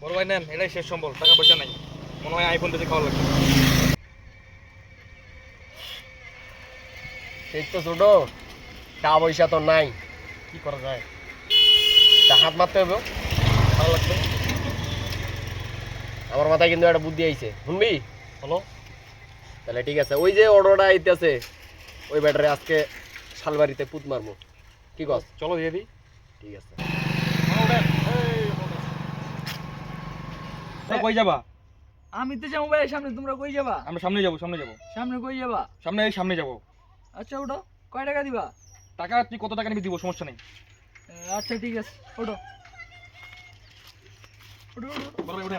ভাই নেন এটাই শেষ সম্বল টাকা পয়সা নাই। মনে হয় আইফোন বেশি খাওয়া লাগবে। সেই তো ছোট টাকা পয়সা তো নাই। কি করা যায়? তা হাত মারতে হবে ভালো লাগবে। আমার মাথায় কিন্তু একটা বুদ্ধি আইছে। শুনবি? হলো তাহলে ঠিক আছে ওই যে অর্ডারটা আইতেছে ওই ব্যাটারে আজকে শালবাড়িতে পুত মারবো। কি কস? চলো দিয়ে দিই। ঠিক আছে তা কই যাবা? আমি তো যাব ভাই সামনে তোমরা কই যাবা? আমরা সামনে যাব সামনে যাব। সামনে কই যাবা? সামনে এই সামনে যাব। আচ্ছা ওটো কয় টাকা দিবা? টাকা তুই কত টাকা নিবি দিব সমস্যা নেই। আচ্ছা ঠিক আছে। ওটো ওটো ওটো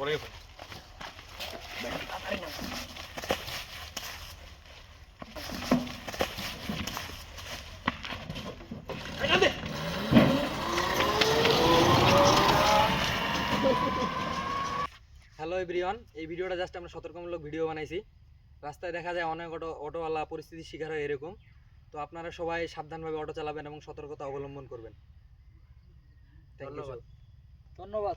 পরে গেছে হ্যালো এভরিওয়ান এই ভিডিওটা জাস্ট আমরা সতর্কমূলক ভিডিও বানাইছি। রাস্তায় দেখা যায় অনেক অটো অটোওয়ালা পরিস্থিতির শিকার হয় এরকম। তো আপনারা সবাই সাবধানভাবে অটো চালাবেন এবং সতর্কতা অবলম্বন করবেন। ধন্যবাদ। ধন্যবাদ।